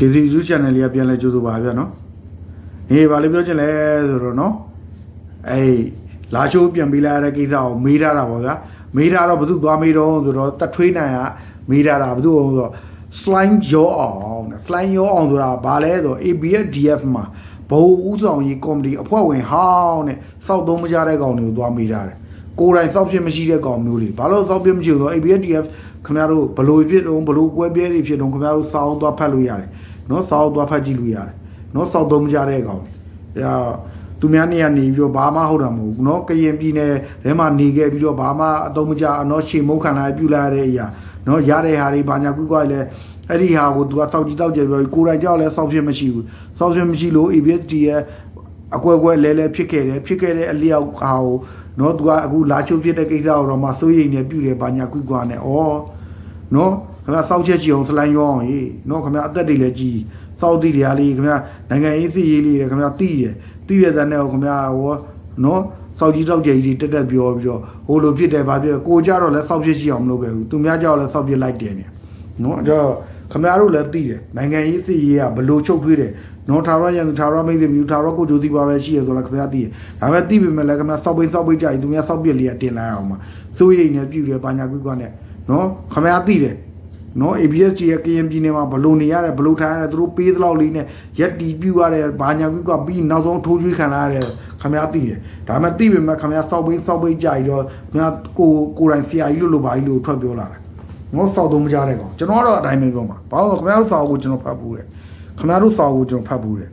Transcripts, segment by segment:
KCU channel လေးကပြန်လဲကြိုးဆိုပါဗျာနော်ဟေးဘာလို့ပြောချင်လဲဆိုတော့နော်အေးလာချိုးပြန်ပေးလာတဲ့ကိစ္စကိုမေးထားတာပေါ့ဗျာမေးထားတော့ဘသူသွားမေးတော့ဆိုတော့တထွေးနိုင်ကမေးထားတာဘသူဆိုတော့ slime ရောအောင်တဲ့ slime ရောအောင်ဆိုတာဘာလဲဆိုတော့ ABSDF မှာဘုံဥဆောင်ရေးကော်မတီအဖွဲ့ဝင်ဟောင်းတဲ့စောက်သုံးမကြတဲ့ကောင်တွေကိုသွားမေးထားတယ်ကိုယ်တိုင်စောက်ဖြစ်မရှိတဲ့ကောင်မျိုးတွေဘာလို့စောက်ဖြစ်မရှိလို့ဆိုတော့ ABSDF ခင်ဗျားတို့ဘလို့ဖြစ်တော့ဘလို့ကွဲပြဲတွေဖြစ်တော့ခင်ဗျားတို့စောင်းသွားဖတ်လို့ရတယ် နော်စောင်းသွားဖတ်ကြည့်လို့ရတယ်နော်စောက်သုံးမကြတဲ့ကောင်တွေအဲသူများနေရနေပြီးတော့ဘာမှဟုတ်တာမဟုတ်ဘူးเนาะကရင်ပြည်နယ်ထဲမှာနေခဲ့ပြီးတော့ဘာမှအတုံးမကြအနော်ရှေမုတ်ခံလာပြုလာတဲ့အရာเนาะရတဲ့ဟာတွေဘာညာကွကွလဲအဲ့ဒီဟာကိုသူကစောက်ကြည့်တောက်ကြပြီးကိုယ်တိုင်ကြောက်လဲစောက်ဖြစ်မရှိဘူးစောက်ဖြစ်မရှိလို့ ABSD ရဲ့အကွဲကွဲလဲလဲဖြစ်ခဲ့တယ်ဖြစ်ခဲ့တဲ့အလျောက်ဟာကိုเนาะသူကအခုလာချုပ်ဖြစ်တဲ့ကိစ္စကိုတော့မှစိုးရိမ်နေပြုတယ်ဘာညာကွကွနဲ့ဩเนาะ ခင်ဗျာစောက်ချက်ကြည့်အောင်စလိုင်းရောအောင်ဟေးเนาะခင်ဗျာအသက်တွေလည်းကြီးစောက်တိတွေကလေးခင်ဗျာနိုင်ငံရေးစီရေးလေးတွေခင်ဗျာတိတယ်တိတဲ့တဲ့နဲ့ခင်ဗျာဟောเนาะစောက်ကြီးစောက်ကျကြီးတက်တက်ပြောပြီးတော့ဟိုလိုဖြစ်တယ်ဗာဖြစ်တယ်ကိုကြတော့လဲစောက်ဖြစ်ကြည့်အောင်မလုပ်ခဲ့ဘူးသူများကြောက်လဲစောက်ဖြစ်လိုက်တယ်နေနော်အဲ့တော့ခမရတို့လည်းသိတယ်နိုင်ငံရေးစီရေးကဘလို့ချုပ်ထွေးတယ်နော်ထာဝရရန်သူထာဝရမိတ်သမီးထာဝရကိုကြိုးစီပါပဲရှိရဆိုတော့ခမရသိတယ်ဒါပေမဲ့သိပေမဲ့လည်းခမရစောက်ပိတ်စောက်ပိတ်ကြရင်သူများစောက်ပြက်လေးကတင်လိုက်အောင်မှာစိုးရိမ်နေပြုတယ်ဘာညာကွကွနဲ့နော်ခမရသိတယ် နော် ABSG ရဲ့ KM ပြည်နယ်မှာဘလို့နေရတယ်ဘလို့ထိုင်ရတယ်သူတို့ပေးသလောက်လေးနဲ့ရက်တီပြူရတယ်ဘာညာကွကွပြီးနောက်ဆုံးထိုးချွေးခံလာရတယ်ခမရသိတယ်ဒါပေမဲ့သိပေမဲ့ခမရစောက်ပိတ်စောက်ပိတ်ကြရင်တော့ခမရကိုကိုယ်တိုင်ဆရာကြီးလို့လို့ဘာကြီးလို့ထွက်ပြောလာတယ်ငေါစောက်သုံးမကြတဲ့ကောင်ကျွန်တော်ကတော့အတိုင်းပဲပြောမှာဘာလို့လဲခင်ဗျားတို့စာအုပ်ကိုကျွန်တော်ဖတ်ဘူးတယ်ခင်ဗျားတို့စာအုပ်ကိုကျွန်တော်ဖတ်ဘူးတယ်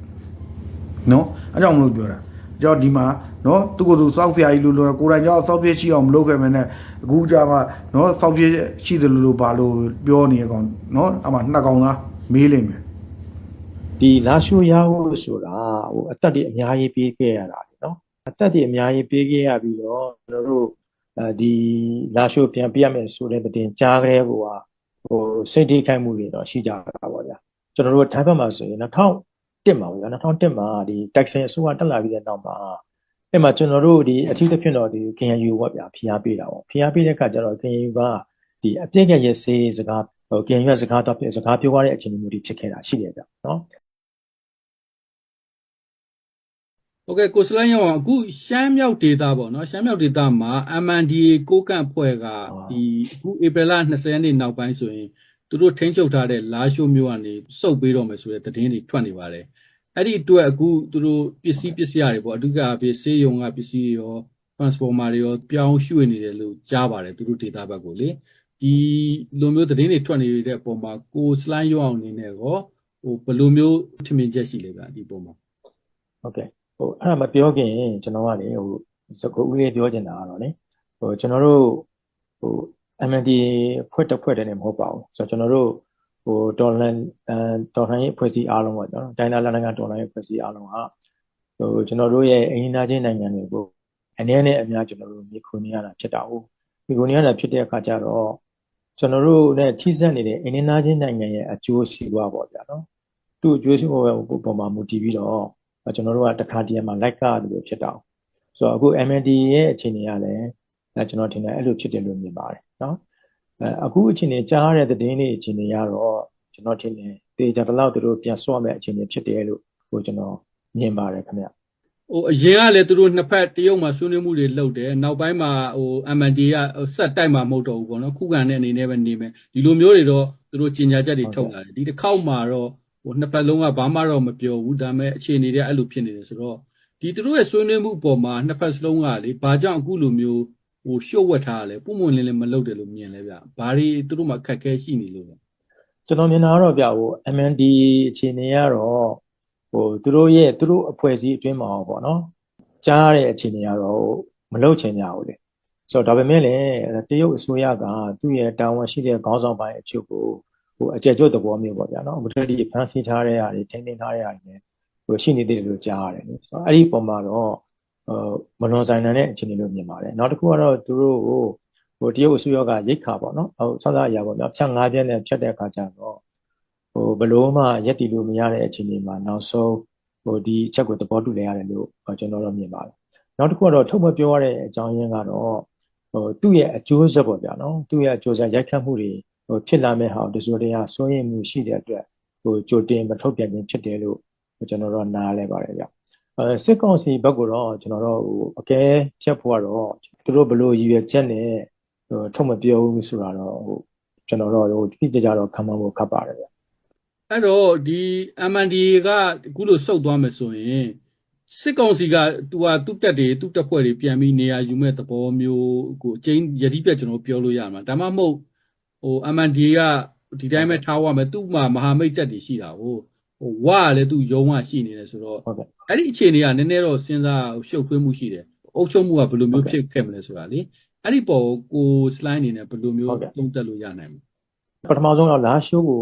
နော်အဲကြောင့်မလို့ပြောတာ ကြောင့်ဒီမှာနော်သူကသူစောက်ဆရာကြီးလို့လို့ကိုယ်တိုင်ကြောင့်စောက်ပြည့်ရှိအောင်မလုပ်ခဲ့မနဲ့အခုကြာမှနော်စောက်ပြည့်ရှိတယ်လို့လို့ဘာလို့ပြောနေရကောင်နော်အမှနှစ်ကောင်သားမေးလိမ့်မယ်ဒီလာရှိုးရဖို့ဆိုတာဟိုအသက်တွေအများကြီးပေးခဲ့ရတာလေနော်အသက်တွေအများကြီးပေးခဲ့ရပြီးတော့ကျွန်တော်တို့အဲဒီလာရှိုးပြန်ပြရမယ်ဆိုတဲ့တင်ကြားခဲ့ဟိုဟာဟိုစိတ်ထိခိုက်မှုတွေတော့ရှိကြတာပေါ့ဗျာကျွန်တော်တို့ထိုင်းဘက်မှာဆိုရင် 2001မှာဗျာ2001မှာဒီ taxi အစိုးရတက်လာပြီးတဲ့နောက်မှာအဲ့မှာကျွန်တော်တို့ဒီအထူးသဖြင့်တော့ဒီ KNU ပေါ့ဗျာဖိအားပေးတာပေါ့ဖိအားပေးတဲ့အခါကျတော့ KNU ကဒီအပြည့်ကရဲ့စေးစကားဟို KNU ကစကားတော့စကားပြောရတဲ့အခြေအနေမျိုးတွေဖြစ်ခဲ့တာရှိတယ်ဗျာနော် โอเคကိုစလိုင်းရောအခုရှမ်းမြောက်ဒေတာပေါ့နော်ရှမ်းမြောက်ဒေတာမှာ MNDA ကိုကန့်ဖွဲ့ကဒီအခုဧပြီလ20ရက်နေ့နောက်ပိုင်းဆိုရင်သူတို့ထိန်းချုပ်ထားတဲ့လာရှိုးမြို့ကနေစုပ်ပေးတော့မယ်ဆိုတဲ့သတင်းတွေထွက်နေပါတယ် အဲ့ဒီအတွက်အခုသူတို့ပစ္စည်းပစ္စည်းတွေပေါ့အဓိကအဖြစ်ဆေးရုံကပစ္စည်းတွေရော transformer တွေရောပြောင်းရွှေ့နေတယ်လို့ကြားပါတယ်သူတို့ဒေတာဘက်ကိုလေဒီလိုမျိုးသတင်းတွေထွက်နေတဲ့အပေါ်မှာကိုစလိုင်းရောအောင်အနေနဲ့ရောဟိုဘယ်လိုမျိုးထင်မြင်ချက်ရှိလဲဗျဒီပုံမှာဟုတ်ကဲ့ဟိုအဲ့ဒါမပြောခင်ကျွန်တော်ကလေဟိုစကုဦးလေးပြောချင်တာကတော့လေဟိုကျွန်တော်တို့ဟို MND ဖွဲ့တစ်ဖွဲ့တည်းနဲ့မဟုတ်ပါဘူးဆိုတော့ကျွန်တော်တို့ ဟိုဒေါ်လန်အဲဒေါ်လန်ရေးအဖွဲ့အစည်းအားလုံးပေါ့နော်ဒိုင်နာလန်နိုင်ငံဒေါ်လန်ရေးအဖွဲ့အစည်းအားလုံးဟာဟိုကျွန်တော်တို့ရဲ့အင်ဂျင်နာချင်းနိုင်ငံတွေကိုအနေနဲ့အများကျွန်တော်တို့မြေခုနေရတာဖြစ်တာဟုတ်မြေခုနေရတာဖြစ်တဲ့အခါကျတော့ကျွန်တော်တို့နဲ့ထိစပ်နေတဲ့အင်ဂျင်နာချင်းနိုင်ငံရဲ့အကျိုးစီးပွားပေါ့ဗျာနော်သူ့အကျိုးစီးပွားပေါ်မှာမူတည်ပြီးတော့ကျွန်တော်တို့ကတခါတည်းမှာလိုက်ကတယ်လို့ဖြစ်တော့ဆိုတော့အခု MND ရဲ့အခြေအနေကလည်းအဲကျွန်တော်ထင်တယ်အဲ့လိုဖြစ်တယ်လို့မြင်ပါတယ်နော် အဲအခုအခြေအနေကြားရတဲ့သတင်းတွေအခြေအနေကတော့ကျွန်တော်ထင်တယ်တေချာတလောက်သူတို့ပြန်ဆော့မဲ့အခြေအနေဖြစ်တယ်လို့ဟိုကျွန်တော်မြင်ပါတယ်ခင်ဗျဟိုအရင်ကလည်းသူတို့နှစ်ဖက်တရုတ်မှာဆွေးနွေးမှုတွေလုပ်တယ်နောက်ပိုင်းမှာဟို MND ကဆက်တိုက်မှာမဟုတ်တော့ဘူးပေါ့နော်ခုခံတဲ့အနေနဲ့ပဲနေမယ်ဒီလိုမျိုးတွေတော့သူတို့ကြီးညာချက်တွေထုတ်လာတယ်ဒီတစ်ခေါက်မှာတော့ဟိုနှစ်ဖက်လုံးကဘာမှတော့မပြောဘူးဒါပေမဲ့အခြေအနေတွေအဲ့လိုဖြစ်နေတယ်ဆိုတော့ဒီသူတို့ရဲ့ဆွေးနွေးမှုအပေါ်မှာနှစ်ဖက်စလုံးကလေဘာကြောင့်အခုလိုမျိုး ဟိုရှုပ်ဝက်ထားရလဲပုံမှန်လင်းလင်းမလုပ်တယ်လို့မြင်လဲဗျဘာတွေသူတို့မှာခက်ခဲရှိနေလို့လဲကျွန်တော်မြင်တာကတော့ဗျဟို MND အခြေအနေကတော့ဟိုသူတို့ရဲ့သူတို့အဖွဲ့အစည်းအတွင်းမှာပေါ့နော်ကြားရတဲ့အခြေအနေကတော့မလုပ်ချင်ကြဘူးလေဆိုတော့ဒါပေမဲ့လည်းတရုတ်အစိုးရကသူ့ရဲ့တာဝန်ရှိတဲ့ခေါင်းဆောင်ပိုင်းအချုပ်ကိုဟိုအကြက်ကျွတ်သဘောမျိုးပေါ့ဗျာနော်မထက်ဒီဖန်ဆီးထားတဲ့ဟာတွေထိန်းသိမ်းထားတဲ့ဟာတွေလည်းဟိုရှိနေသေးတယ်လို့ကြားရတယ်နော်ဆိုတော့အဲ့ဒီပုံမှာတော့ဟို မလွန်ဆိုင်နိုင်တဲ့အခြေအနေလို့မြင်ပါတယ်နောက်တစ်ခုကတော့သူတို့ဟိုဟိုတရုတ်အစိုးရကရိတ်ခါပေါ့နော်ဟိုစသအရာပေါ့နော်ဖြတ်၅ပြည့်နဲ့ဖြတ်တဲ့အခါကျတော့ဟိုဘလို့မှရက်တည်လို့မရတဲ့အခြေအနေမှာနောက်ဆုံးဟိုဒီချက်ကိုသဘောတူလဲရတယ်လို့ကျွန်တော်တို့မြင်ပါတယ်နောက်တစ်ခုကတော့ထုတ်မပြောရတဲ့အကြောင်းရင်းကတော့ဟိုသူ့ရဲ့အကျိုးဆက်ပေါ့ဗျာနော်သူ့ရဲ့အကျိုးဆက်ရိုက်ခတ်မှုတွေဟိုဖြစ်လာမဲ့ဟာတစိုးတရားစိုးရင်မှုရှိတဲ့အတွက်ဟိဟိုကြိုတင်မထုတ်ပြန်ခြင်းဖြစ်တယ်လို့ကျွန်တော်တို့နားလဲပါတယ်ဗျအဲ စစ်ကောင်စီဘက်ကတော့ကျွန်တော်တို့ဟိုအကဲဖြတ်ဖို့ကတော့သူတို့ဘလို့ရည်ရွယ်ချက်နဲ့ဟိုထုတ်မပြောဘူးဆိုတာတော့ဟိုကျွန်တော်တို့ဟိုတိတိကျကျတော့ခံမှန်းဖို့ခက်ပါတယ်ဗျအဲ့တော့ဒီ MNDA ကအခုလိုစုပ်သွားမယ်ဆိုရင်စစ်ကောင်စီကသူဟာသူ့တက်တွေသူ့တက်ဖွဲ့တွေပြန်ပြီးနေရာယူမဲ့သဘောမျိုးကိုအချင်းယတိပြတ်ကျွန်တော်ပြောလို့ရမှာဒါမှမဟုတ်ဟို MNDA ကဒီတိုင်းပဲထားရမယ်သူ့မှာမဟာမိတ်တက်တွေရှိတာဟို ဟိုဝါကလည်းသူ့ယုံဝရှိနေတယ်ဆိုတော့ဟုတ်ကဲ့အဲ့ဒီအခြေအနေကနည်းနည်းတော့စဉ်းစားရှုပ်ထွေးမှုရှိတယ်အုပ်ချုပ်မှုကဘယ်လိုမျိုးဖြစ်ခဲ့မလဲဆိုတာလေအဲ့ဒီပေါ်ကို slide အနေနဲ့ဘယ်လိုမျိုးသုံးသပ်လို့ရနိုင်မလဲပထမဆုံးတော့လာရှိုးကို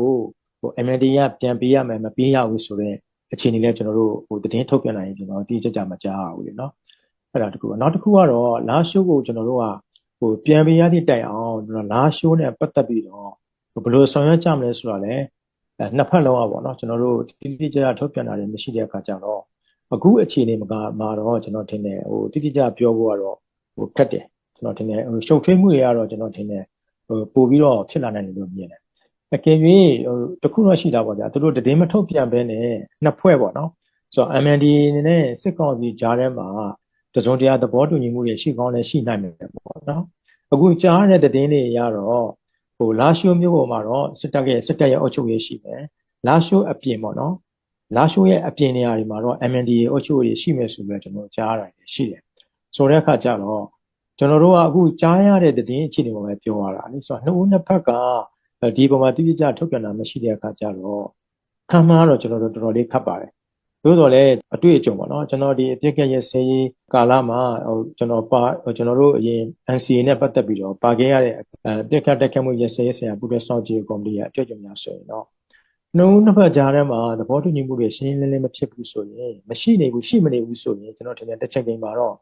ဟို MND ကပြန်ပေးရမယ်မပေးရဘူးဆိုတော့အခြေအနေလေးကျွန်တော်တို့ဟိုသတင်းထုတ်ပြန်နိုင်ရင်ကျွန်တော်တိကျကျမကြားရဘူးလေနော်အဲ့ဒါတခုနောက်တစ်ခုကတော့လာရှိုးကိုကျွန်တော်တို့ကဟိုပြန်ပေးရသည့်တိုင်အောင်ကျွန်တော်လာရှိုးနဲ့ပတ်သက်ပြီးတော့ဘယ်လိုဆောင်ရွက်ကြမလဲဆိုတာလည်း အဲနှစ်ဖက်လုံးอ่ะပေါ့နော်ကျွန်တော်တို့တိတိကျကျထုတ်ပြန်တာတွေမရှိတဲ့အခါကျတော့အခုအခြေအနေမှာမှာတော့ကျွန်တော်ထင်တယ်ဟိုတိတိကျကျပြောဖို့ကတော့ဟိုခက်တယ်ကျွန်တော်ထင်တယ်ဟိုရှုပ်ထွေးမှုတွေကတော့ကျွန်တော်ထင်တယ်ဟိုပို့ပြီးတော့ဖြစ်လာနိုင်တယ်လို့မြင်တယ်အကယ်၍ဟိုတခုတော့ရှိတာပေါ့ဗျာသူတို့တည်င်းမထုတ်ပြန်ဘဲနဲ့နှစ်ဖွဲ့ပေါ့နော်ဆိုတော့ MND နဲ့စစ်ကောင်စီကြားထဲမှာတစုံတရာသဘောတူညီမှုတွေရှိကောင်းလည်းရှိနိုင်မယ်ပေါ့နော်အခုကြားရတဲ့တည်င်းတွေရတော့ ဟိုလာရှိုးမျိုးပေါ်မှာတော့စစ်တပ်ရဲ့စစ်တပ်ရဲ့အုပ်ချုပ်ရေးရှိမယ်လာရှိုးအပြင်ပေါ့နော်လာရှိုးရဲ့အပြင်နေရာတွေမှာတော့ MND ရဲ့အုပ်ချုပ်ရေးရှိမယ်ဆိုပြီးတော့ကျွန်တော်ကြားရတယ်ရှိတယ်ဆိုတဲ့အခါကျတော့ကျွန်တော်တို့ကအခုကြားရတဲ့တည်င်းအခြေအနေပေါ်မှာပြောရတာလေဆိုတော့နှစ်ဦးနှစ်ဖက်ကဒီပုံမှာတိတိကျကျထုတ်ပြန်တာမရှိတဲ့အခါကျတော့ခံမှန်းတော့ကျွန်တော်တို့တော်တော်လေးခတ်ပါတယ်။ သို့တော်လည်းအတွေ့အကြုံပေါ့နော်ကျွန်တော်ဒီအပြစ်ကရဲ့ဆေးရေးကာလမှာဟိုကျွန်တော်ပါကျွန်တော်တို့အရင် NCA နဲ့ပတ်သက်ပြီးတော့ပါခဲ့ရတဲ့အပြစ်ကတက်ခတ်မှုရဲ့ဆေးရေးဆိုင်ရာပူးတွဲစောင့်ကြည့်ကော်မတီရဲ့အတွေ့အကြုံများဆိုရင်တော့နှုံးနှစ်ဖက်ကြားထဲမှာသဘောတူညီမှုတွေရှင်းရှင်းလင်းလင်းမဖြစ်ဘူးဆိုရင်မရှိနေဘူးရှိမနေဘူးဆိုရင်ကျွန်တော်ထင်တယ်တစ်ချက်ကိန်းမှာတော့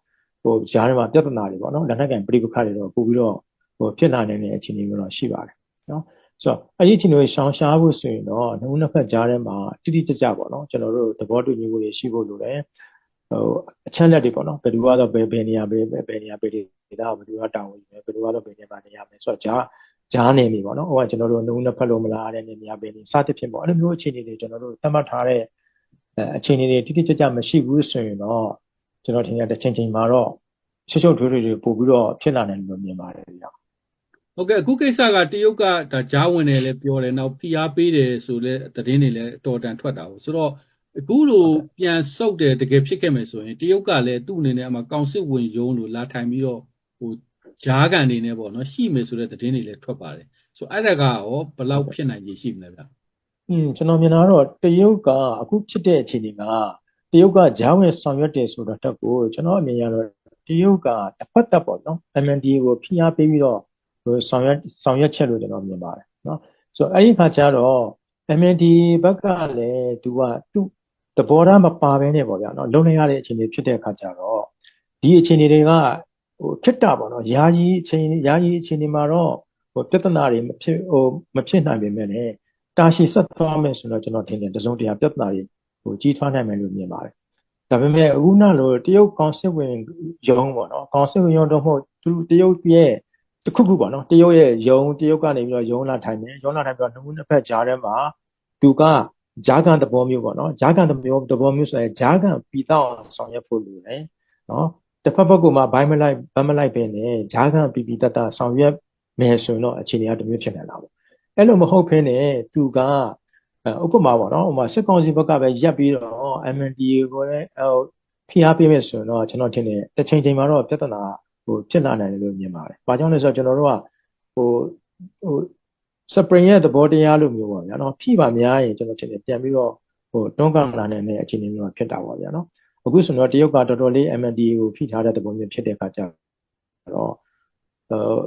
ဟိုကြားထဲမှာပြဿနာတွေပေါ့နော်လက်နက်ကင်ပြိပခါတွေတော့ပို့ပြီးတော့ဟိုဖြစ်လာနိုင်တဲ့အခြေအနေမျိုးတော့ရှိပါတယ်နော် ဆိုတော့အဲ့ဒီအချိန်တွေရှောင်ရှားဖို့ဆိုရင်တော့နှုံးနှစ်ဖက်ကြားထဲမှာတိတိကျကျပေါ့နော်ကျွန်တော်တို့သဘောတူညီမှုတွေရှိဖို့လိုတယ်ဟိုအချက်လက်တွေပေါ့နော်ဘယ်သူကတော့ဘယ်ဘယ်နေရာဘယ်ဘယ်နေရာဘယ်ဒေသဘယ်သူကတောင်းဝင်မယ်ဘယ်သူကတော့ဘယ်နေရာနေရာမယ်ဆိုတော့ဂျာဂျားနေပြီပေါ့နော်ဟိုကကျွန်တော်တို့နှုံးနှစ်ဖက်လုံးမလားတဲ့နေရာဘယ်နေစသဖြင့်ပေါ့အဲ့လိုမျိုးအခြေအနေတွေကျွန်တော်တို့သတ်မှတ်ထားတဲ့အခြေအနေတွေတိတိကျကျမရှိဘူးဆိုရင်တော့ကျွန်တော်ထင်တယ်တစ်ချိန်ချိန်မှာတော့ရှုပ်ရှုပ်ထွေးထွေးတွေပို့ပြီးတော့ဖြစ်လာနိုင်လို့မြင်ပါတယ်ဗျာ ဟုတ်ကဲ့အခုကိစ္စကတရုတ်ကဒါကြားဝင်တယ်လည်းပြောတယ်နောက်ဖိအားပေးတယ်ဆိုတဲ့သတင်းတွေလည်းတော်တန်ထွက်တာပေါ့ဆိုတော့အခုလိုပြန်ဆုတ်တယ်တကယ်ဖြစ်ခဲ့မယ်ဆိုရင်တရုတ်ကလည်းသူ့အနေနဲ့အမှကောင်စစ်ဝင်ယုံလို့လာထိုင်ပြီးတော့ဟိုဂျားကန်နေနဲ့ပေါ့နော်ရှိမယ်ဆိုတဲ့သတင်းတွေလည်းထွက်ပါတယ်ဆိုတော့အဲ့ဒါကရောဘယ်လောက်ဖြစ်နိုင်ခြေရှိမလဲဗျာอืมကျွန်တော်မြင်တာကတော့တရုတ်ကအခုဖြစ်တဲ့အခြေအနေကတရုတ်ကဂျားဝင်ဆောင်ရွက်တယ်ဆိုတော့တက်ကိုကျွန်တော်အမြင်ရတော့တရုတ်ကတစ်ဖက်သက်ပေါ့နော် MND ကိုဖိအားပေးပြီးတော့ဟို ဆောင်ရွက်ဆောင်ရွက်ချက်လို့ကျွန်တော်မြင်ပါတယ်နော်ဆိုတော့အဲ့ဒီခါကျတော့ MND ဘက်ကလည်းသူကသူ့သဘောထားမပါဘဲနဲ့ပေါ့ဗျာနော်လုံနေရတဲ့အခြေအနေဖြစ်တဲ့အခါကျတော့ဒီအခြေအနေတွေကဟိုခစ်တာပေါ့နော်ယာယီအခြေအနေယာယီအခြေအနေမှာတော့ဟိုပြဿနာတွေမဖြစ်ဟိုမဖြစ်နိုင်ပေမဲ့လည်းတာရှည်ဆက်သွားမယ်ဆိုတော့ကျွန်တော်ထင်တယ်တစုံတရာပြဿနာတွေဟိုကြီးထွားနိုင်မယ်လို့မြင်ပါတယ်။ဒါပေမဲ့အခုနလိုတရုတ်ကောင်စစ်ဝင်ယုံပေါ့နော်ကောင်စစ်ဝင်ယုံတော့မဟုတ်သူတရုတ်ရဲ့ တခုခုပေါ့နော်တရုတ်ရဲ့ယုံတရုတ်ကနေပြီးတော့ယုံလာထိုင်တယ်ယုံလာထိုင်ပြီးတော့နှုတ်နှစ်ဖက်ကြားထဲမှာသူကဂျာကန်သဘောမျိုးပေါ့နော်ဂျာကန်သဘောမျိုးသဘောမျိုးဆိုရင်ဂျာကန်ပြီးတော့ဆောင်ရွက်ဖို့လိုတယ်နော်တစ်ဖက်ဘက်ကမှဘိုင်းမလိုက်ဗမ်းမလိုက်ပဲနဲ့ဂျာကန်ပြီးပြီးတတ်တာဆောင်ရွက်မယ်ဆိုရင်တော့အခြေအနေကတစ်မျိုးဖြစ်နေတာပေါ့အဲ့လိုမဟုတ်ဖ ೇನೆ သူကဥပမာပေါ့နော်ဥပမာစစ်ကောင်စီဘက်ကပဲရက်ပြီးတော့ MNDA ကိုလည်းဟိုဖိအားပေးမယ်ဆိုရင်တော့ကျွန်တော်ထင်တယ်တစ်ချိန်ချိန်မှာတော့ပြဿနာ ဟိုဖြစ်လာနိုင်တယ်လို့မြင်ပါတယ်။ဘာကြောင့်လဲဆိုတော့ကျွန်တော်တို့ကဟိုဟို spring ရဲ့သဘောတရားလို့မျိုးပေါ့ဗျာနော်ဖိပါများရင်ကျွန်တော်ထင်တယ်ပြန်ပြီးတော့ဟိုတွန်းကန်လာနိုင်တဲ့အခြေအနေမျိုးဖြစ်တာပေါ့ဗျာနော်။အခုဆိုတော့တရုတ်ကတော်တော်လေး MNDA ကိုဖိထားတဲ့သဘောမျိုးဖြစ်တဲ့အခါကျတော့ဟို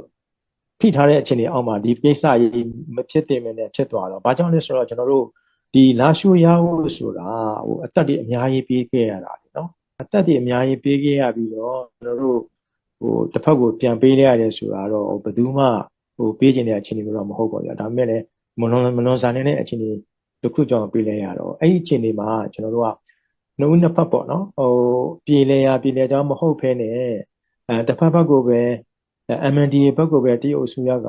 ဖိထားတဲ့အခြေအနေအောက်မှာဒီကိစ္စကြီးမဖြစ်သင့်မနဲ့ဖြစ်သွားတော့ဘာကြောင့်လဲဆိုတော့ကျွန်တော်တို့ဒီလာရှိုးရဖို့ဆိုတာဟိုအသက်တွေအများကြီးပေးခဲ့ရတာလေနော်အသက်တွေအများကြီးပေးခဲ့ရပြီးတော့ကျွန်တော်တို့ ဟိုတစ်ဖက်ကိုပြန်ပေးရတယ်ဆိုတာတော့ဘယ်သူမှဟိုပေးခြင်းတဲ့အခြေအနေမျိုးတော့မဟုတ်ပါဘူးဒါပေမဲ့လည်းမလွန်မလွန်ဆန်နေတဲ့အခြေအနေတစ်ခုကြောင့်ပေးလဲရတော့အဲ့ဒီအခြေအနေမှာကျွန်တော်တို့ကနှုတ်နှစ်ဖက်ပေါ့နော်ဟိုပြေလဲရပြေလဲကြောင်းမဟုတ်ဖ ೇನೆ အဲတစ်ဖက်ဘက်ကိုပဲ MNDA ဘက်ကပဲတရုတ်အစိုးရက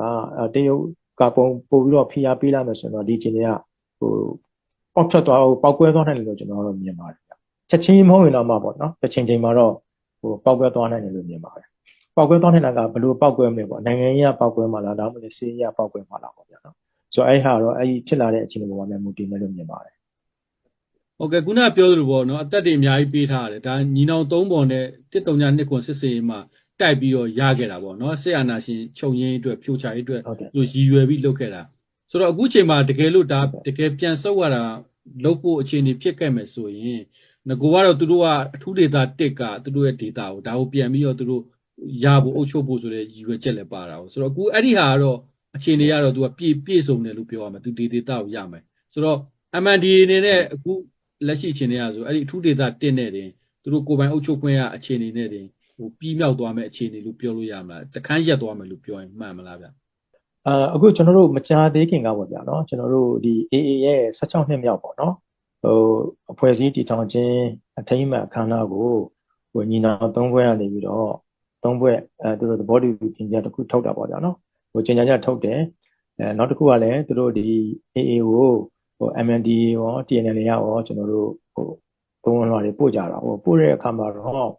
တရုတ်ကပုံပို့ပြီးတော့ဖိအားပေးလာမယ်ဆိုတော့ဒီအခြေအနေကဟိုပေါက်ထွက်သွားဟိုပေါက်ကွဲသွားနိုင်တယ်လို့ကျွန်တော်တို့မြင်ပါတယ်ဗျချက်ချင်းမဟုတ်ရင်တော့မှပေါ့နော်တစ်ချိန်ချိန်မှာတော့ဟိုပေါက်ကွဲသွားနိုင်တယ်လို့မြင်ပါတယ် ပေါက်ကွဲသွားနိုင်တာကဘယ်လိုပေါက်ကွဲမလဲပေါ့နိုင်ငံရေးကပေါက်ကွဲမှာလားဒါမှမဟုတ်စီးရေးကပေါက်ကွဲမှာလားပေါ့ဗျာနော်ဆိုတော့အဲ့ဟာတော့အဲ့ဒီဖြစ်လာတဲ့အခြေအနေပေါ်မှာမူတည်မယ်လို့မြင်ပါတယ်ဟုတ်ကဲ့ခုနကပြောသလိုပေါ့နော်အသက်တွေအများကြီးပေးထားရတယ်ဒါညီနောင်သုံးပေါ်နဲ့တစ်တုံညာနှစ်ခွန်စစ်စေးမှာတိုက်ပြီးတော့ရခဲ့တာပေါ့နော်စစ်အာဏာရှင်ချုပ်ရင်းအတွက်ဖြိုချရေးအတွက်ဟုတ်ကဲ့လို့ရည်ရွယ်ပြီးလုပ်ခဲ့တာဆိုတော့အခုချိန်မှာတကယ်လို့ဒါတကယ်ပြန်ဆုပ်ရတာလုပ်ဖို့အခြေအနေဖြစ်ခဲ့မယ်ဆိုရင်ငကိုကတော့သူတို့ကအထူးဒေတာတစ်ကသူတို့ရဲ့ဒေတာကိုဒါကိုပြန်ပြီးတော့သူတို့ ရဖို့အုပ်ချုပ်ဖို့ဆိုတဲ့ရည်ရွယ်ချက်လည်းပါတာကိုဆိုတော့အခုအဲ့ဒီဟာကတော့အခြေအနေကတော့သူကပြည့်ပြည့်စုံတယ်လို့ပြောရမယ်သူဒီဒေတာကိုရမယ်ဆိုတော့ MND အနေနဲ့အခုလက်ရှိအခြေအနေအရဆိုအဲ့ဒီအထူးဒေတာတစ်နဲ့တင်သူတို့ကိုယ်ပိုင်အုပ်ချုပ်ခွင့်ရအခြေအနေနဲ့တင်ဟိုပြီးမြောက်သွားမယ်အခြေအနေလို့ပြောလို့ရမလားတခန်းရက်သွားမယ်လို့ပြောရင်မှန်မလားဗျအာအခုကျွန်တော်တို့မကြာသေးခင်ကပေါ့ဗျာနော်ကျွန်တော်တို့ဒီ AA ရဲ့16နှစ်မြောက်ပေါ့နော်ဟိုအဖွဲ့အစည်းတည်ထောင်ခြင်းအထိမ်းအမှတ်အခမ်းအနားကိုဟိုညီနောင်သုံးဘွဲကနေပြီးတော့ သုံးဘွဲအဲသူတို့သဘောတူပြင်ကြတစ်ခုထုတ်တာပေါ့ဗျာနော်ဟိုကျင်ညာချက်ထုတ်တယ်အဲနောက်တစ်ခုကလည်းသူတို့ဒီ AA ကိုဟို MND ရော TNL ရောကျွန်တော်တို့ဟိုသုံးလွှာတွေပို့ကြတာဟိုပို့တဲ့အခါမှာတော့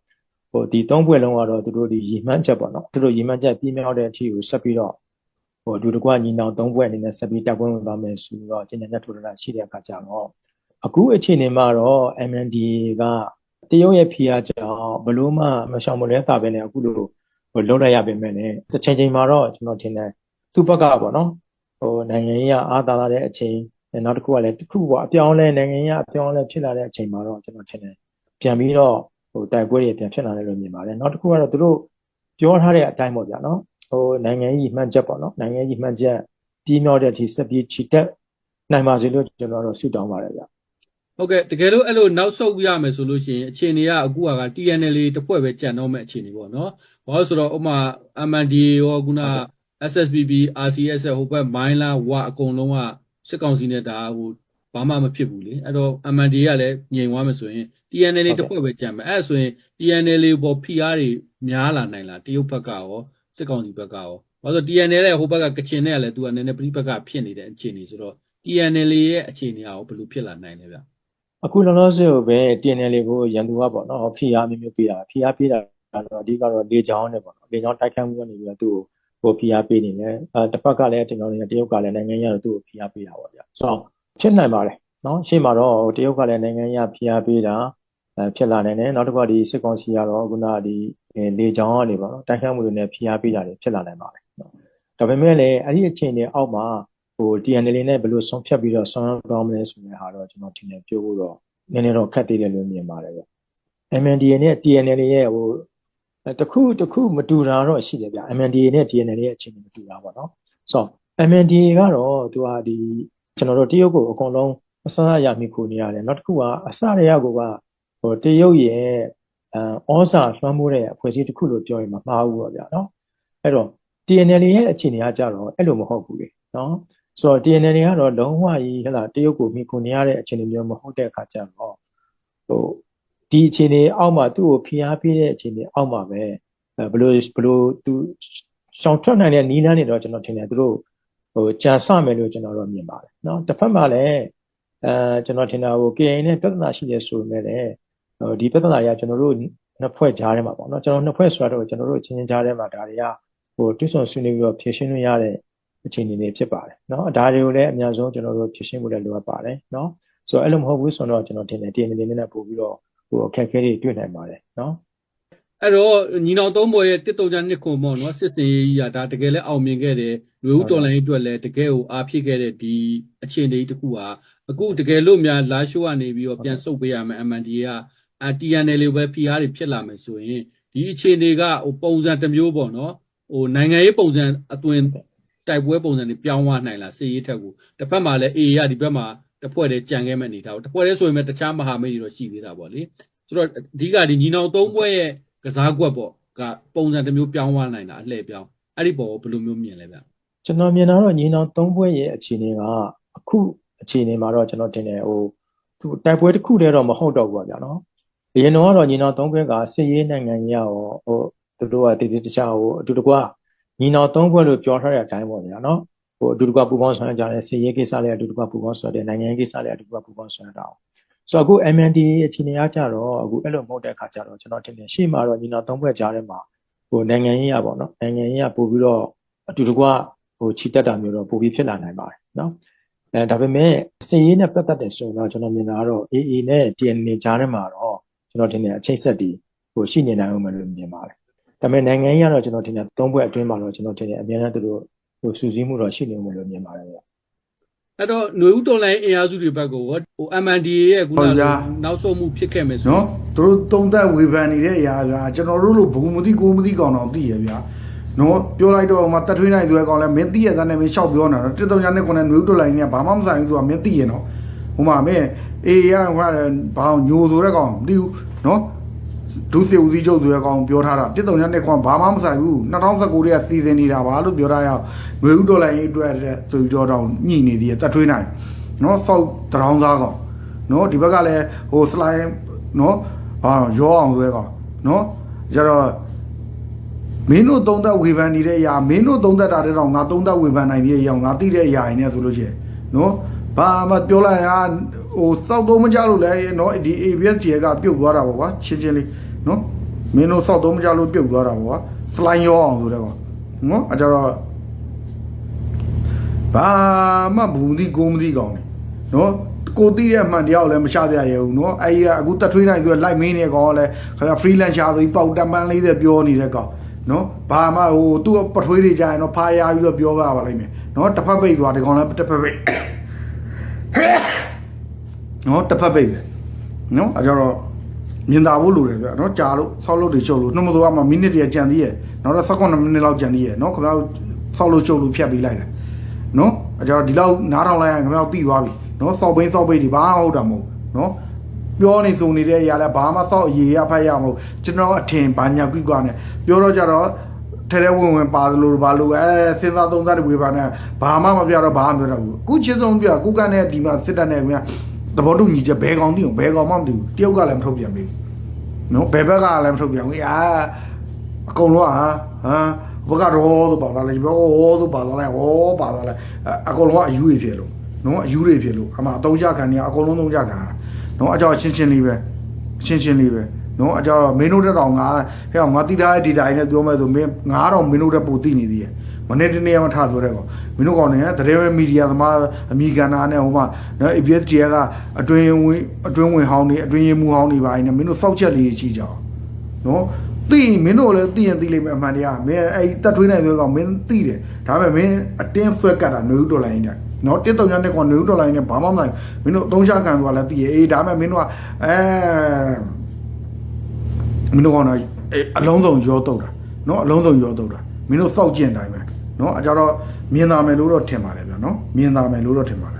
ဟိုဒီသုံးဘွဲလုံးကတော့သူတို့ဒီရည်မှန်းချက်ပေါ့နော်သူတို့ရည်မှန်းချက်ပြည့်မြောက်တဲ့အထိကိုဆက်ပြီးတော့ဟိုအတူတကွညီနောင်သုံးဘွဲ့အနေနဲ့ဆက်ပြီးတက်ပွဲဝင်သွားမယ်ဆိုတော့ကျင်ညာညက်ထိုးတာရှိတဲ့အခါကျတော့အခုအခြေအနေမှာတော့ MND က တရုတ်ရဲ့ဖိအားကြောင့်ဘလို့မှမရှောင်မလဲသာပဲနဲ့အခုလိုဟိုလုံးလိုက်ရပေမဲ့လည်းတစ်ချိန်ချိန်မှာတော့ကျွန်တော်ထင်တယ်သူ့ဘက်ကပေါ့နော်ဟိုနိုင်ငံရေးကအားသာလာတဲ့အချိန်နောက်တစ်ခုကလည်းတစ်ခုပေါ့အပြောင်းလဲနိုင်ငံရေးကအပြောင်းလဲဖြစ်လာတဲ့အချိန်မှာတော့ကျွန်တော်ထင်တယ်ပြန်ပြီးတော့ဟိုတိုက်ပွဲတွေပြန်ဖြစ်လာတယ်လို့မြင်ပါတယ်နောက်တစ်ခုကတော့သူတို့ပြောထားတဲ့အတိုင်းပေါ့ဗျာနော်ဟိုနိုင်ငံရေးမှန်ချက်ပေါ့နော်နိုင်ငံရေးမှန်ချက်ပြီးမြောက်တဲ့အထိဆက်ပြီးချီတက်နိုင်ပါစေလို့ကျွန်တော်တို့ဆုတောင်းပါတယ်ဗျ ဟုတ်ကဲ့တကယ်လို့အဲ့လိုနောက်ဆုတ်ရမယ်ဆိုလို့ရှိရင်အခြေအနေကအခုက TNL တစ်ဖွဲ့ပဲကြံတော့မဲ့အခြေအနေပေါ့နော်။ဘာလို့ဆိုတော့ဥပမာ MNDAA ရောခုန SSPB RCS ဟိုဘက်မိုင်းလာဝအကုန်လုံးကစစ်ကောင်စီနဲ့ဒါဟိုဘာမှမဖြစ်ဘူးလေအဲ့တော့ MNDAA ကလည်းညင်သွားမယ်ဆိုရင် TNL တစ်ဖွဲ့ပဲကြံမယ်အဲ့ဒါဆိုရင် TNL ပေါ် PR တွေများလာနိုင်လားတရုတ်ဘက်ကရောစစ်ကောင်စီဘက်ကရောဘာလို့ဆို TNL ရဲ့ဟိုဘက်ကကချင်နဲ့ကလည်းသူကနည်းနည်းပြိပကဖြစ်နေတဲ့အခြေအနေဆိုတော့ TNL ရဲ့အခြေအနေကရောဘယ်လိုဖြစ်လာနိုင်လဲဗျ အခုလောလောဆယ်ကိုပဲ TNL ကိုရန်သူကပေါ့နော်ဖိအားမျိုးမျိုးပေးတာဖိအားပေးတာတော့အဓိကတော့လေချောင်းနဲ့ပေါ့နော်လေချောင်းတိုက်ခတ်မှုကနေပြီးတော့သူ့ကိုဟိုဖိအားပေးနေတယ်အဲတစ်ဖက်ကလည်းကျွန်တော်တို့တရုတ်ကလည်းနိုင်ငံရေးကတော့သူ့ကိုဖိအားပေးတာပေါ့ဗျဆိုတော့ဖြစ်နိုင်ပါတယ်နော်ရှေ့မှာတော့တရုတ်ကလည်းနိုင်ငံရေးဖိအားပေးတာအဲဖြစ်လာနိုင်တယ်နောက်တစ်ခါဒီစစ်ကောင်စီကတော့ခုနကဒီလေချောင်းကနေပေါ့နော်တိုက်ခတ်မှုတွေနဲ့ဖိအားပေးတာတွေဖြစ်လာနိုင်ပါတယ်နော်ဒါပေမဲ့လည်းအဲ့ဒီအခြေအနေအောက်မှာ ဟို TNL နဲ့ဘယ်လိုဆုံးဖြတ်ပြီးတော့ဆောင်ရွက်သွားမလဲဆိုတဲ့ဟာတော့ကျွန်တော်ထင်တယ်ပြောဖို့တော့နည်းနည်းတော့ခက်သေးတယ်လို့မြင်ပါတယ်ဗျ MNDA နဲ့ TNL ရဲ့ဟိုတခုတခုမတူတာတော့ရှိတယ်ဗျ MNDA နဲ့ TNL ရဲ့အခြေအနေမတူတာပေါ့နော်ဆိုတော့ MNDA ကတော့သူကဒီကျွန်တော်တို့တရုတ်ကိုအကုန်လုံးအစအရမိခိုနေရတယ်နောက်တစ်ခုကအစရရကိုကဟိုတရုတ်ရဲ့အဲဩဇာလွှမ်းမိုးတဲ့အဖွဲ့အစည်းတစ်ခုလို့ပြောရင်မမှားဘူးပေါ့ဗျာနော်အဲ့တော့ TNL ရဲ့အခြေအနေကကြတော့အဲ့လိုမဟုတ်ဘူးလေနော် ဆိုတော့ TNL ကတော့လုံးဝကြီးဟဲ့လားတရုတ်ကိုမိခိုနေရတဲ့အခြေအနေမျိုးမဟုတ်တဲ့အခါကျတော့ဟိုဒီအခြေအနေအောက်မှာသူ့ကိုဖိအားပေးတဲ့အခြေအနေအောက်မှာပဲအဲဘလို့ဘလို့သူရှောင်ထွက်နိုင်တဲ့နီးလန်းနေတော့ကျွန်တော်ထင်တယ်သူတို့ဟိုကြာဆမယ်လို့ကျွန်တော်တို့မြင်ပါတယ်เนาะတစ်ဖက်မှာလည်းအဲကျွန်တော်ထင်တာဟို KA နဲ့ပြဿနာရှိတယ်ဆိုပေမဲ့လည်းဟိုဒီပြဿနာတွေကကျွန်တော်တို့နှစ်ဖွဲ့ကြားထဲမှာပေါ့เนาะကျွန်တော်နှစ်ဖွဲ့ဆိုတော့ကျွန်တော်တို့အချင်းချင်းကြားထဲမှာဒါတွေကဟိုတွစ်ဆုံဆွေးနွေးပြီးတော့ဖြည့်ရှင်းလို့ရတဲ့ အခြေအနေတွေဖြစ်ပါတယ်เนาะဒါတွေကိုလည်းအများဆုံးကျွန်တော်တို့ဖြည့်ရှင်းဖို့လည်းလိုအပ်ပါတယ်เนาะဆိုတော့အဲ့လိုမဟုတ်ဘူးဆိုတော့ကျွန်တော်ထင်တယ် TNL နဲ့နဲ့ပို့ပြီးတော့ဟိုအခက်အခဲတွေတွေ့နိုင်ပါတယ်เนาะ အဲ့တော့ညီနောင်သုံးဘော်ရဲ့တစ်တုံချာနှစ်ခွန်ပေါ့နော်စစ်စင်ရေးကြီးကဒါတကယ်လဲအောင်မြင်ခဲ့တယ်လူဦးတော်လိုင်းအတွက်လည်းတကယ်ကိုအားဖြစ်ခဲ့တဲ့ဒီအခြေအနေတစ်ခုဟာအခုတကယ်လို့များလာရှိုးကနေပြီးတော့ပြန်ဆုတ်ပေးရမယ် MNDA က TNL လေးပဲ PR တွေဖြစ်လာမယ်ဆိုရင်ဒီအခြေအနေကဟိုပုံစံတစ်မျိုးပေါ့နော်ဟိုနိုင်ငံရေးပုံစံအသွင် တိုက်ပွဲပုံစံတွေပြောင်းသွားနိုင်လားစစ်ရေးထက်ကိုတစ်ဖက်မှာလည်း AA ရဒီဘက်မှာတစ်ဖွဲ့တည်းကြံခဲ့မဲ့အနေထားတစ်ဖွဲ့တည်းဆိုရင်လည်းတခြားမဟာမိတ်တွေတော့ရှိသေးတာပေါ့လေဆိုတော့အဓိကဒီညီနောင်သုံးဘွဲရဲ့ကစားကွက်ပေါ့ကပုံစံတစ်မျိုးပြောင်းသွားနိုင်တာအလှည့်ပြောင်းအဲ့ဒီပေါ်ကိုဘယ်လိုမျိုးမြင်လဲဗျကျွန်တော်မြင်တာတော့ညီနောင်သုံးဘွဲရဲ့အခြေအနေကအခုအခြေအနေမှာတော့ကျွန်တော်တင်တယ်ဟိုသူတိုက်ပွဲတစ်ခုတည်းတော့မဟုတ်တော့ဘူးပါဗျာနော်အရင်တော့ကတော့ညီနောင်သုံးဘွဲကစစ်ရေးနိုင်ငံကြီးရောဟိုသူတို့ကတည်တည်တခြားဟိုအတူတကွ ညီနောင်သုံးဘွဲလို့ပြောထားတဲ့အတိုင်းပေါ့ဗျာနော်ဟိုအတူတကွပူပေါင်းဆောင်ရွက်ကြတယ်စီရေးကိစ္စလေးအတူတကွပူပေါင်းဆောင်ရွက်တယ်နိုင်ငံရေးကိစ္စလေးအတူတကွပူပေါင်းဆောင်ရွက်တာအောင်ဆိုတော့အခု MND အခြေအနေအားကြတော့အခုအဲ့လိုမဟုတ်တဲ့အခါကျတော့ကျွန်တော်ထင်တယ်ရှေ့မှာတော့ညီနာသုံးဘက်ကြားထဲမှာဟိုနိုင်ငံရေးရပါတော့နိုင်ငံရေးရပို့ပြီးတော့အတူတကွဟိုချီတက်တာမျိုးတော့ပို့ပြီးဖြစ်လာနိုင်ပါတယ်နော်အဲဒါပေမဲ့စီရေးနဲ့ပတ်သက်တဲ့ဆိုရင်တော့ကျွန်တော်မြင်တာကတော့ AA နဲ့ DNA ကြားထဲမှာတော့ကျွန်တော်ထင်တယ်အချိတ်ဆက်တီဟိုရှိနေနိုင်အောင်မလို့မြင်ပါတယ် ဒါပေမဲ့နိုင်ငံရေးကတော့ကျွန်တော်ထင်တယ်သုံးဘက်အတွင်းမှာတော့ကျွန်တော်ထင်တယ်အများနဲ့သူတို့ဟိုစူးစီးမှုတော့ရှိနေမယ်လို့မြင်ပါတယ်ဗျအဲ့တော့ຫນွေဦးတော်လိုင်းအင်အားစုတွေဘက်ကိုဟို MNDAA ရဲ့ခုနကလိုနောက်ဆုံးမှုဖြစ်ခဲ့မယ်ဆိုနော်သူတို့တုံသက်ဝေဖန်နေတဲ့အရာကကျွန်တော်တို့လိုဘုံမသိကိုမသိကောင်တော့သိရဗျာနော်ပြောလိုက်တော့မှတတ်ထွေးနိုင်သူရဲ့ကောင်လဲမင်းသိရတဲ့နဲ့မင်းရှောက်ပြောနေတာတစ်တုံညာနဲ့ခုနဲ့နွေးတွလိုက်နေဘာမှမဆိုင်ဘူးဆိုတာမင်းသိရနော်ဟိုမှာမင်းအေးရဟိုကဘာညိုဆိုတဲ့ကောင်မသိဘူးနော် ဒုစီဦးစီးချုပ်ဆိုတဲ့ကောင်ပြောထားတာတစ်တုံညာနဲ့ကောင်ဘာမှမဆိုင်ဘူး2019ရဲ့စီစဉ်နေတာပါလို့ပြောထားရအောင်နွေဦးတွလိုက်အတွက်ဆိုပြီးတော့ညှိနေသေးတယ်တတ်ထွေးနိုင်နော်စောက်တရောင်းသားကောင်နော်ဒီဘက်ကလည်းဟိုစလိုင်းနော်အာရောအောင်ဆွဲကောင်နော်ကျတော့မင်းတို့သုံးသက်ဝေဖန်နေတဲ့အရာမင်းတို့သုံးသက်တာတဲ့တော့ငါသုံးသက်ဝေဖန်နိုင်တဲ့အရာငါသိတဲ့အရာတွေနဲ့ဆိုလို့ရှိရင်နော်ဘာမှပြောလိုက်ရ ဟိုစောက်သုံးမကြလို့လဲနော်ဒီ ABS ကြီးကပြုတ်သွားတာပေါ့ကွာချင်းချင်းလေးနော်မင်းတို့စောက်သုံးမကြလို့ပြုတ်သွားတာပေါ့ကွာစလိုင်းရောအောင်ဆိုတဲ့ကောင်နော်အကြတော့ဘာမှဘူးမသိကိုမသိကောင်နေနော်ကိုသိတဲ့အမှန်တရားကိုလည်းမချပြရဘူးနော်အဲဒီကအခုတက်ထွေးနိုင်ဆိုလိုက်မင်းနေကောင်ကလည်းခင်ဗျ freelancer ဆိုပြီးပေါက်တပန်းလေးတဲ့ပြောနေတဲ့ကောင်နော်ဘာမှဟိုသူ့ပထွေးတွေကြရင်တော့ဖားရပြီးတော့ပြောပါပါလိမ့်မယ်နော်တစ်ဖက်ပိတ်သွားဒီကောင်လည်းတစ်ဖက်ပိတ် နော်တစ်ဖက်ပိတ်ပဲနော်အဲကြတော့မြင်သာဖို့လိုတယ်ဗျနော်ကြာလို့ဆောက်လို့တွေချုပ်လို့နှမတော်ကမှမိနစ်တည်းကြံသေးရဲ့နောက်တော့19မိနစ်လောက်ကြံသေးရဲ့နော်ခင်ဗျဆောက်လို့ချုပ်လို့ဖြတ်ပေးလိုက်တယ်နော်အကြတော့ဒီလောက်နားထောင်လိုက်ရင်ခင်ဗျားတို့သိသွားပြီနော်စောက်ဘိန်းစောက်ဘိန်းဒီဘာမှဟုတ်တာမဟုတ်နော်ပြောနေစုံနေတဲ့အရာလဲဘာမှစောက်အရေးရဖတ်ရမဟုတ်ကျွန်တော်အထင်ဘာညာကွိကွာနဲ့ပြောတော့ကြတော့ထဲထဲဝင်ဝင်ပါသလိုဘာလို့အဲစဉ်းစားသုံးစားတွေဝေပါနဲ့ဘာမှမပြတော့ဘာမှမပြောတော့ဘူးအခုချစ်ဆုံးပြကုကနဲ့ဒီမှာစစ်တပ်နဲ့ခင်ဗျာသ ဘောတူညီချက်ဘယ်ကောင်တိအောင်ဘယ်ကောင်မှမသိဘူးတယောက်ကလည်းမထုတ်ပြန်ဘူးနော်ဘယ်ဘက်ကလည်းမထုတ်ပြန်ဘူးအာအကုန်လုံးဟာဟာဘက်ကတော့ဆိုပါသွားလဲဒီဘက်ဟောဆိုပါသွားလဲဟောပါသွားလဲအကုန်လုံးကအယူတွေဖြစ်လို့နော်အယူတွေဖြစ်လို့အမှအတုံးချခံနေအကုန်လုံးတုံးချခံနော်အကြောရှင်းရှင်းလေးပဲရှင်းရှင်းလေးပဲနော်အကြောမင်းတို့တက်တော့ငါဟဲ့ငါတိထားတဲ့ဒီတိုင်းနဲ့ပြောမယ်ဆိုမင်းငါတော့မင်းတို့တက်ပို့သိနေသေးရဲ့ မနေ့တနေ့မှထားပြောတဲ့ကောင်မင်းတို့ကောင်နဲ့တရေပဲမီဒီယာသမားအမိကန်နာနဲ့ဟိုမှာနော် ABSD ကအတွင်းဝင်အတွင်းဝင်ဟောင်းနေအတွင်းရမှုဟောင်းနေပါနေမင်းတို့စောက်ချက်လေးရှိကြအောင်နော်သိရင်မင်းတို့လည်းသိရင်သိလိမ့်မယ်အမှန်တရားမင်းအဲ့ဒီတက်ထွေးနိုင်ဆိုကောင်မင်းသိတယ်ဒါပေမဲ့မင်းအတင်းဆွဲကတ်တာနွေဦးတော်လိုင်းနဲ့နော်တစ်တုံညာနဲ့ကောင်နွေဦးတော်လိုင်းနဲ့ဘာမှမနိုင်မင်းတို့အသုံးချခံသွားလဲသိရအေးဒါပေမဲ့မင်းတို့ကအဲမင်းတို့ကောင်တော့အလုံးစုံရောတုတ်တာနော်အလုံးစုံရောတုတ်တာမင်းတို့စောက်ကျင်တိုင်းပဲ နော်အကြတော့မြင်သာမယ်လို့တော့ထင်ပါတယ်ဗျာနော်မြင်သာမယ်လို့တော့ထင်ပါတယ်